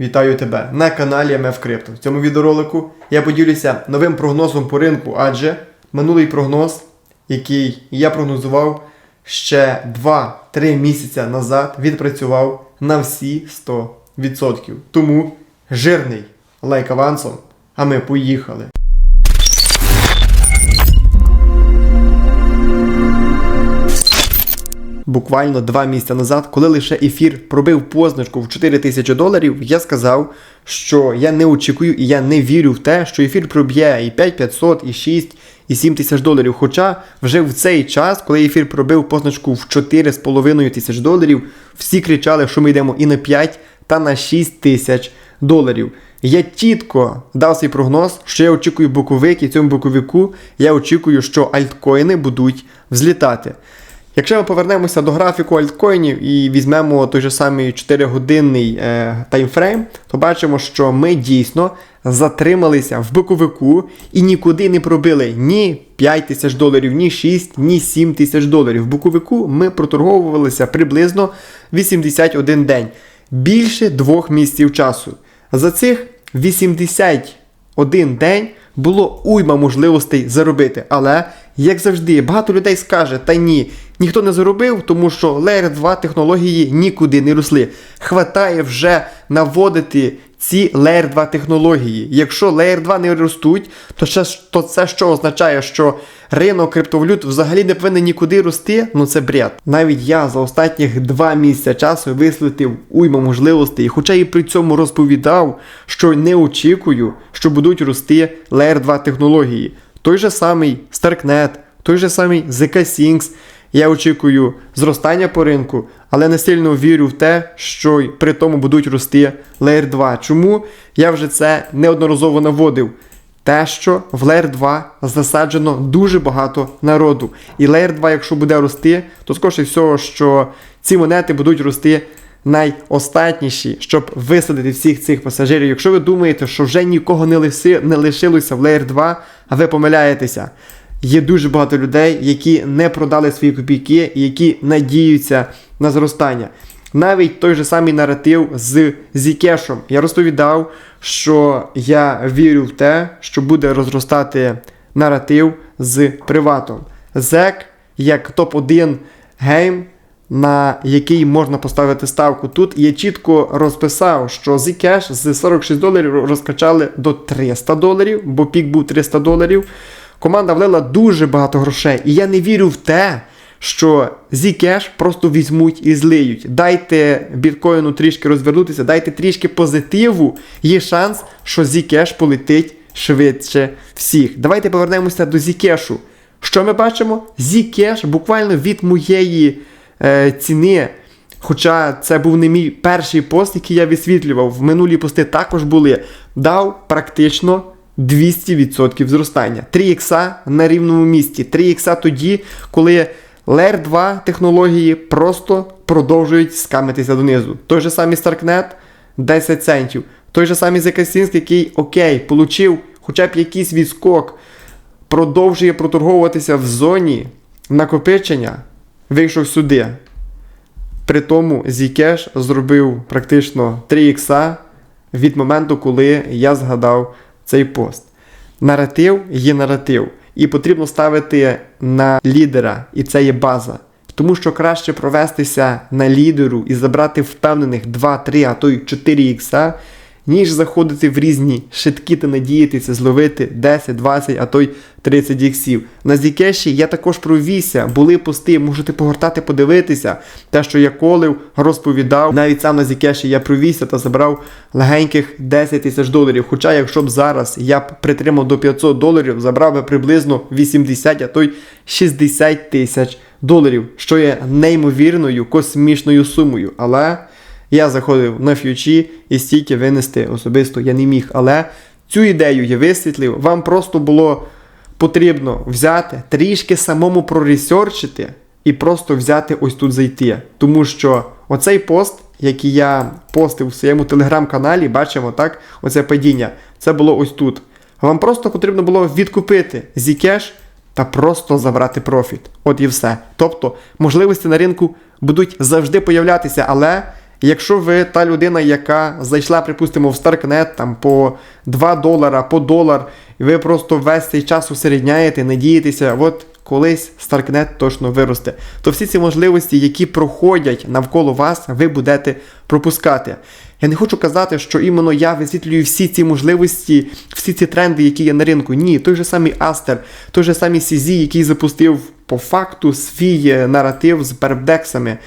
Вітаю тебе на каналі МФ Крипто. В цьому відеоролику я поділюся новим прогнозом по ринку, адже минулий прогноз, який я прогнозував ще 2-3 місяці назад, відпрацював на всі 100%. Тому жирний лайк авансом, а ми поїхали. Буквально два місяці назад, коли лише ефір пробив позначку в 4 тисячі доларів, я сказав, що я не очікую і я не вірю в те, що ефір проб'є і 5500, і 6, і 7 тисяч доларів. Хоча вже в цей час, коли ефір пробив позначку в 4,5 тисяч доларів, всі кричали, що ми йдемо і на 5 та на 6 тисяч доларів. Я чітко дав свій прогноз, що я очікую боковик, і цьому боковику я очікую, що альткоїни будуть взлітати. Якщо ми повернемося до графіку альткоїнів і візьмемо той же самий 4-годинний е, таймфрейм, то бачимо, що ми дійсно затрималися в боковику і нікуди не пробили ні 5 тисяч доларів, ні 6, ні 7 тисяч доларів. В боковику ми проторговувалися приблизно 81 день, більше двох місяців часу. За цих 81 день було уйма можливостей заробити. Але, як завжди, багато людей скаже, та ні, ніхто не заробив, тому що Layer 2 технології нікуди не росли. Хватає вже наводити ці Layer 2 технології. Якщо Layer 2 не ростуть, то, ж- то це що означає, що ринок криптовалют взагалі не повинен нікуди рости? Ну це бред. Навіть я за останніх два місяці часу висвітлив уйма можливостей, хоча і при цьому розповідав, що не очікую, що будуть рости Layer 2 технології. Той же самий Starknet, той же самий ZK Syncs. Я очікую зростання по ринку, але не сильно вірю в те, що при тому будуть рости Layer 2. Чому? Я вже це неодноразово наводив. Те, що в Layer 2 засаджено дуже багато народу. І Layer 2, якщо буде рости, то скоріше всього, що ці монети будуть рости найостатніші, щоб висадити всіх цих пасажирів. Якщо ви думаєте, що вже нікого не лишилося в Layer 2, а ви помиляєтеся. Є дуже багато людей, які не продали свої копійки які надіються на зростання. Навіть той же самий наратив з Зікешем. Я розповідав, що я вірю в те, що буде розростати наратив з приватом. ZEC як топ-1 гейм, на який можна поставити ставку. Тут я чітко розписав, що Zcash з 46 доларів розкачали до 300 доларів, бо пік був 300 доларів. Команда влила дуже багато грошей. І я не вірю в те, що Zcash просто візьмуть і злиють. Дайте біткоїну трішки розвернутися, дайте трішки позитиву. Є шанс, що Zcash полетить швидше всіх. Давайте повернемося до Zcash. Що ми бачимо? Zcash буквально від моєї е, ціни. Хоча це був не мій перший пост, який я висвітлював. В минулі пости також були. Дав практично 200% зростання. 3 ікса на рівному місці. 3 ікса тоді, коли Layer 2 технології просто продовжують скамитися донизу. Той же самий Starknet 10 центів. Той же самий Закасінський, який окей, получив хоча б якийсь відскок, продовжує проторговуватися в зоні накопичення, вийшов сюди. При тому Zcash зробив практично 3 ікса від моменту, коли я згадав цей пост. Наратив є наратив, і потрібно ставити на лідера, і це є база. Тому що краще провестися на лідеру і забрати впевнених 2, 3, а то й 4 ікса, ніж заходити в різні шитки та надіятися зловити 10, 20, а то й 30 іксів. На Зікеші я також провівся, були пости, можете погортати, подивитися. Те, що я колив, розповідав. Навіть сам на Зікеші я провівся та забрав легеньких 10 тисяч доларів. Хоча, якщо б зараз я б притримав до 500 доларів, забрав би приблизно 80, а то й 60 тисяч доларів, що є неймовірною космічною сумою. Але я заходив на ф'ючі і стільки винести особисто я не міг. Але цю ідею я висвітлив. Вам просто було потрібно взяти, трішки самому проресерчити і просто взяти ось тут зайти. Тому що оцей пост, який я постив у своєму телеграм-каналі, бачимо так, оце падіння, це було ось тут. Вам просто потрібно було відкупити Zcash та просто забрати профіт. От і все. Тобто можливості на ринку будуть завжди появлятися, але Якщо ви та людина, яка зайшла, припустимо, в Старкнет там по 2 долара, по долар, і ви просто весь цей час усередняєте, надієтеся, от колись Старкнет точно виросте, то всі ці можливості, які проходять навколо вас, ви будете пропускати. Я не хочу казати, що іменно я висвітлюю всі ці можливості, всі ці тренди, які є на ринку. Ні, той же самий Астер, той же самий CZ, який запустив по факту свій е, наратив з пербдексами.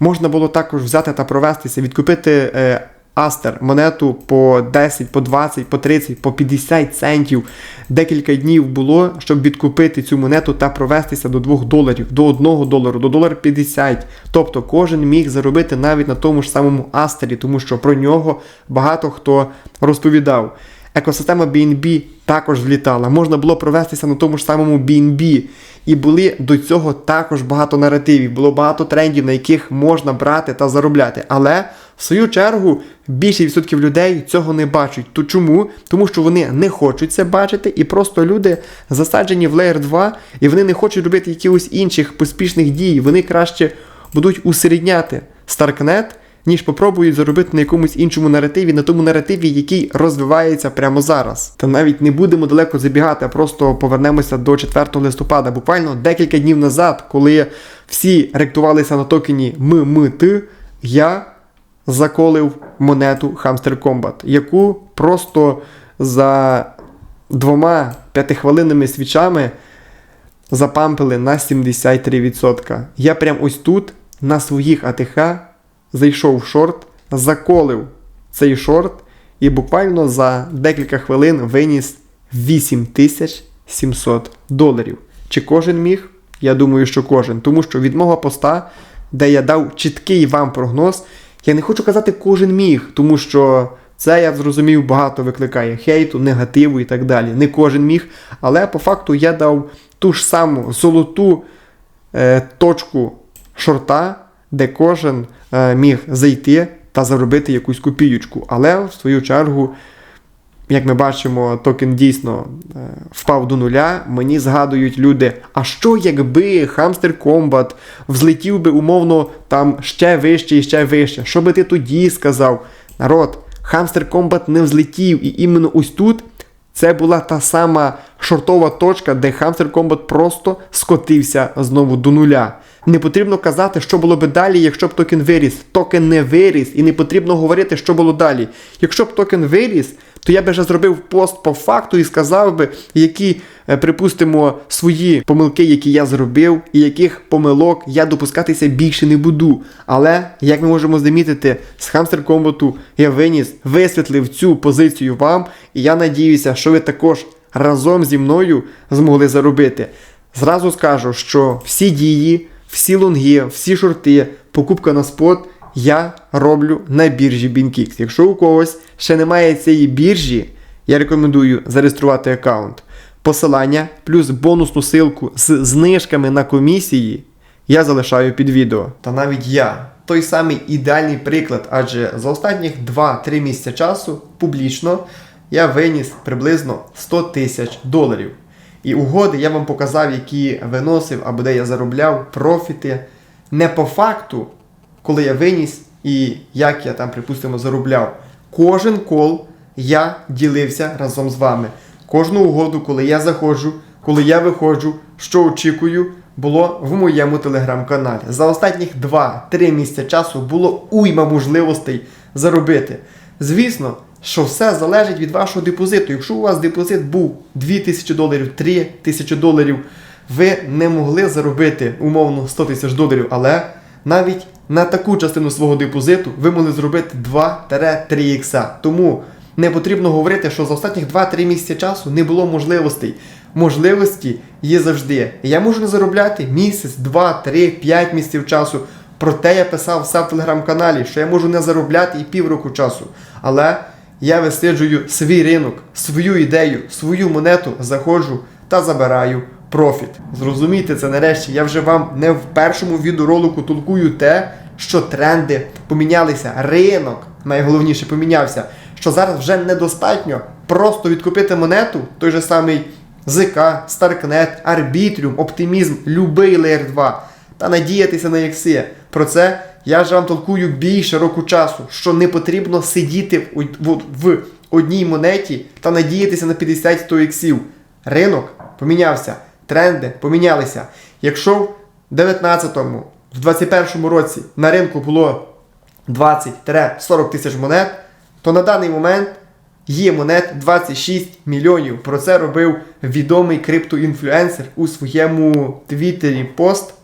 Можна було також взяти та провестися, відкупити е, Астер монету по 10, по 20, по 30, по 50 центів. Декілька днів було, щоб відкупити цю монету та провестися до 2 доларів, до 1 долару, до долар 50. Тобто кожен міг заробити навіть на тому ж самому Астері, тому що про нього багато хто розповідав. Екосистема BNB також злітала. Можна було провестися на тому ж самому BNB. І були до цього також багато наративів, було багато трендів, на яких можна брати та заробляти. Але в свою чергу більшість відсотків людей цього не бачать. То чому? Тому що вони не хочуть це бачити, і просто люди засаджені в Layer 2, і вони не хочуть робити якихось інших поспішних дій. Вони краще будуть усередняти Starknet, ніж попробують заробити на якомусь іншому наративі, на тому наративі, який розвивається прямо зараз. Та навіть не будемо далеко забігати, а просто повернемося до 4 листопада. Буквально декілька днів назад, коли всі ректувалися на токені ММТ, я заколив монету Hamster Combat, яку просто за двома п'ятихвилинними свічами запампили на 73%. Я прям ось тут на своїх АТХ зайшов в шорт, заколив цей шорт і буквально за декілька хвилин виніс 8700 доларів. Чи кожен міг? Я думаю, що кожен. Тому що від мого поста, де я дав чіткий вам прогноз, я не хочу казати кожен міг, тому що це я зрозумів багато викликає хейту, негативу і так далі. Не кожен міг, але по факту я дав ту ж саму золоту е, точку шорта, де кожен міг зайти та заробити якусь копіючку. Але в свою чергу, як ми бачимо, токен дійсно е, впав до нуля. Мені згадують люди, а що якби Hamster Combat взлетів би умовно там ще вище і ще вище? Що би ти тоді сказав? Народ, Hamster Combat не взлетів, і іменно ось тут це була та сама шортова точка, де Hamster Combat просто скотився знову до нуля. Не потрібно казати, що було би далі, якщо б токен виріс. Токен не виріс, і не потрібно говорити, що було далі. Якщо б токен виріс, то я би вже зробив пост по факту і сказав би, які, е, припустимо, свої помилки, які я зробив, і яких помилок я допускатися більше не буду. Але, як ми можемо замітити, з Хамстер Комбату я виніс, висвітлив цю позицію вам, і я надіюся, що ви також разом зі мною змогли заробити. Зразу скажу, що всі дії, всі лонги, всі шорти, покупка на спот я роблю на біржі BinKix. Якщо у когось ще немає цієї біржі, я рекомендую зареєструвати аккаунт. Посилання плюс бонусну силку з знижками на комісії я залишаю під відео. Та навіть я той самий ідеальний приклад, адже за останніх 2-3 місяці часу публічно я виніс приблизно 100 тисяч доларів. І угоди я вам показав, які виносив або де я заробляв профіти не по факту, коли я виніс і як я там, припустимо, заробляв. Кожен кол я ділився разом з вами. Кожну угоду, коли я заходжу, коли я виходжу, що очікую, було в моєму телеграм-каналі. За останніх 2-3 місяці часу було уйма можливостей заробити. Звісно, що все залежить від вашого депозиту. Якщо у вас депозит був 2000 доларів, 3000 доларів, ви не могли заробити умовно 100 тисяч доларів, але навіть на таку частину свого депозиту ви могли зробити 2-3 ікса. Тому не потрібно говорити, що за останніх 2-3 місяці часу не було можливостей. Можливості є завжди. Я можу не заробляти місяць, два, три, п'ять місяців часу. Проте я писав все в телеграм-каналі, що я можу не заробляти і півроку часу. Але я висиджую свій ринок, свою ідею, свою монету, заходжу та забираю профіт. Зрозумійте це нарешті. Я вже вам не в першому відеоролику толкую те, що тренди помінялися, ринок найголовніше помінявся. Що зараз вже недостатньо просто відкупити монету, той же самий ЗК, Старкнет, Арбітріум, Оптимізм, любий Layer 2 та надіятися на ікси. Про це я ж вам толкую більше року часу, що не потрібно сидіти в, в, в одній монеті та надіятися на 50-100 іксів. Ринок помінявся, тренди помінялися. Якщо в 19-му, в 21-му році на ринку було 20-40 тисяч монет, то на даний момент є монет 26 мільйонів. Про це робив відомий криптоінфлюенсер у своєму твіттері пост.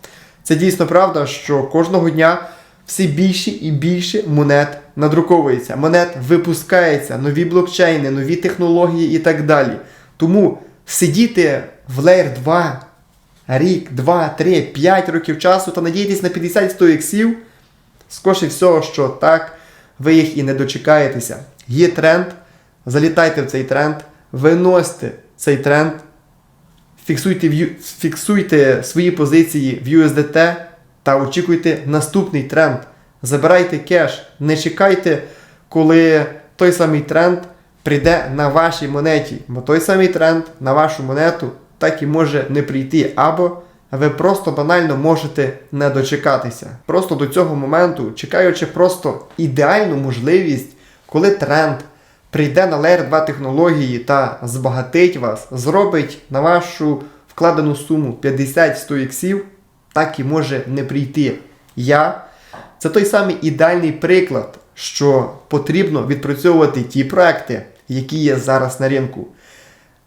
Це дійсно правда, що кожного дня все більше і більше монет надруковується, монет випускається, нові блокчейни, нові технології і так далі. Тому сидіти в Layer 2 рік, 2, 3, 5 років часу та надіятись на 50-100 іксів, скоріше всього, що так, ви їх і не дочекаєтеся. Є тренд, залітайте в цей тренд, виносьте цей тренд, фіксуйте, фіксуйте свої позиції в USDT та очікуйте наступний тренд. Забирайте кеш, не чекайте, коли той самий тренд прийде на вашій монеті, бо той самий тренд на вашу монету так і може не прийти, або ви просто банально можете не дочекатися. Просто до цього моменту, чекаючи просто ідеальну можливість, коли тренд прийде на Layer 2 технології та збагатить вас, зробить на вашу вкладену суму 50-100 іксів, так і може не прийти. Я це той самий ідеальний приклад, що потрібно відпрацьовувати ті проекти, які є зараз на ринку.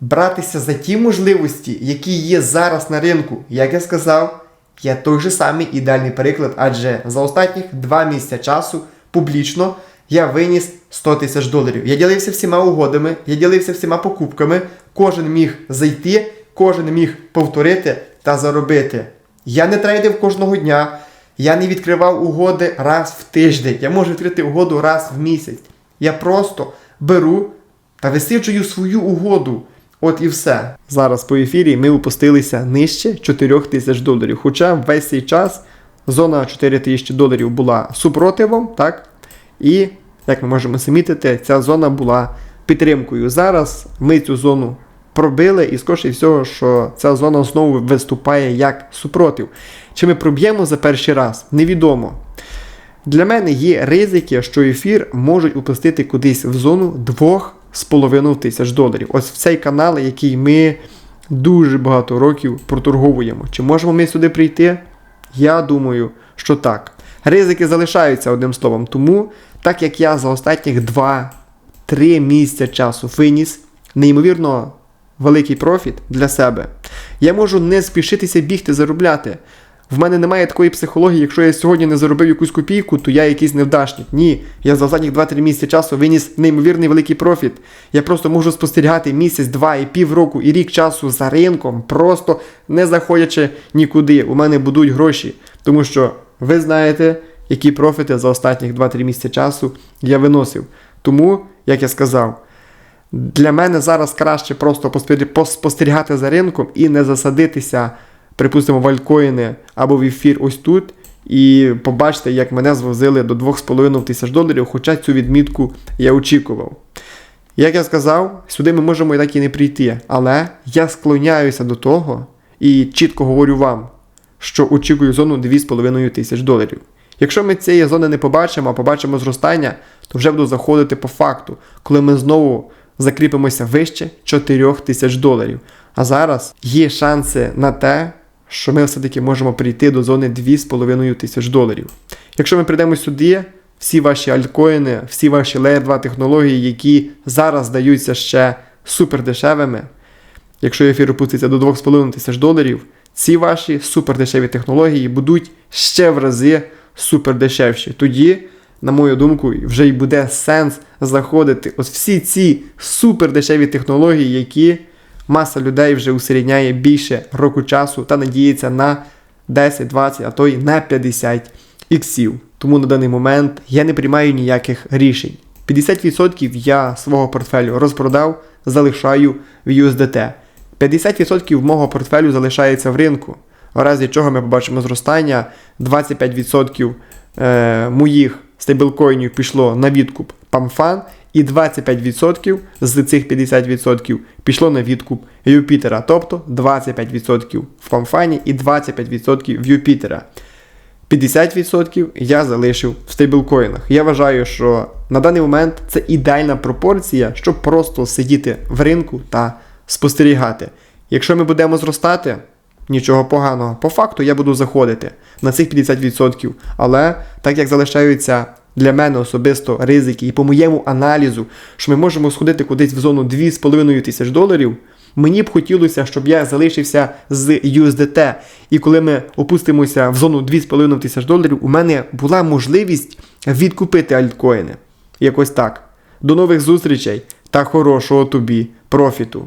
Братися за ті можливості, які є зараз на ринку. Як я сказав, я той же самий ідеальний приклад, адже за останніх два місяці часу публічно я виніс 100 тисяч доларів. Я ділився всіма угодами, я ділився всіма покупками, кожен міг зайти, кожен міг повторити та заробити. Я не трейдив кожного дня, я не відкривав угоди раз в тиждень. Я можу відкрити угоду раз в місяць. Я просто беру та висиджую свою угоду. От і все. Зараз по ефірі ми опустилися нижче 4 тисяч доларів. Хоча весь цей час зона 4 тисячі доларів була супротивом, так? І, як ми можемо замітити, ця зона була підтримкою. Зараз ми цю зону пробили, і скоріше всього, що ця зона знову виступає як супротив. Чи ми проб'ємо за перший раз? Невідомо. Для мене є ризики, що ефір можуть упустити кудись в зону 2,5 тисяч доларів. Ось в цей канал, який ми дуже багато років проторговуємо. Чи можемо ми сюди прийти? Я думаю, що так. Ризики залишаються одним словом. Тому, так як я за останніх 2-3 місяці часу виніс неймовірно великий профіт для себе, я можу не спішитися бігти заробляти. В мене немає такої психології, якщо я сьогодні не заробив якусь копійку, то я якийсь невдачник. Ні, я за останніх 2-3 місяці часу виніс неймовірний великий профіт. Я просто можу спостерігати місяць, два і півроку і рік часу за ринком, просто не заходячи нікуди. У мене будуть гроші. Тому що ви знаєте, які профіти за останніх 2-3 місяці часу я виносив. Тому, як я сказав, для мене зараз краще просто поспостерігати за ринком і не засадитися, припустимо, в альткоїни або в ефір ось тут. І побачите, як мене звозили до 2,5 тисяч доларів, хоча цю відмітку я очікував. Як я сказав, сюди ми можемо і так і не прийти, але я склоняюся до того і чітко говорю вам, що очікую зону 2,5 тисяч доларів. Якщо ми цієї зони не побачимо, а побачимо зростання, то вже буду заходити по факту, коли ми знову закріпимося вище 4 тисяч доларів. А зараз є шанси на те, що ми все-таки можемо прийти до зони 2,5 тисяч доларів. Якщо ми прийдемо сюди, всі ваші альткоїни, всі ваші Layer 2 технології, які зараз здаються ще супер дешевими, якщо ефір опуститься до 2,5 тисяч доларів, ці ваші супердешеві технології будуть ще в рази супердешевші. Тоді, на мою думку, вже й буде сенс заходити. Ось всі ці супердешеві технології, які маса людей вже усередняє більше року часу та надіється на 10, 20, а то й на 50 іксів. Тому на даний момент я не приймаю ніяких рішень. 50% я свого портфелю розпродав, залишаю в USDT. 50% мого портфелю залишається в ринку. В разі чого ми побачимо зростання, 25% е, моїх стейблкоїнів пішло на відкуп PAMFAN, і 25% з цих 50% пішло на відкуп Юпітера, тобто 25% в PAMFAN і 25% в Юпітера. 50% я залишив в стейблкоїнах. Я вважаю, що на даний момент це ідеальна пропорція, щоб просто сидіти в ринку та спостерігати. Якщо ми будемо зростати, нічого поганого. По факту я буду заходити на цих 50%. Але так як залишаються для мене особисто ризики, і по моєму аналізу, що ми можемо сходити кудись в зону 2,5 тисяч доларів, мені б хотілося, щоб я залишився з USDT. І коли ми опустимося в зону 2,5 тисяч доларів, у мене була можливість відкупити альткоїни. Якось так. До нових зустрічей та хорошого тобі профіту.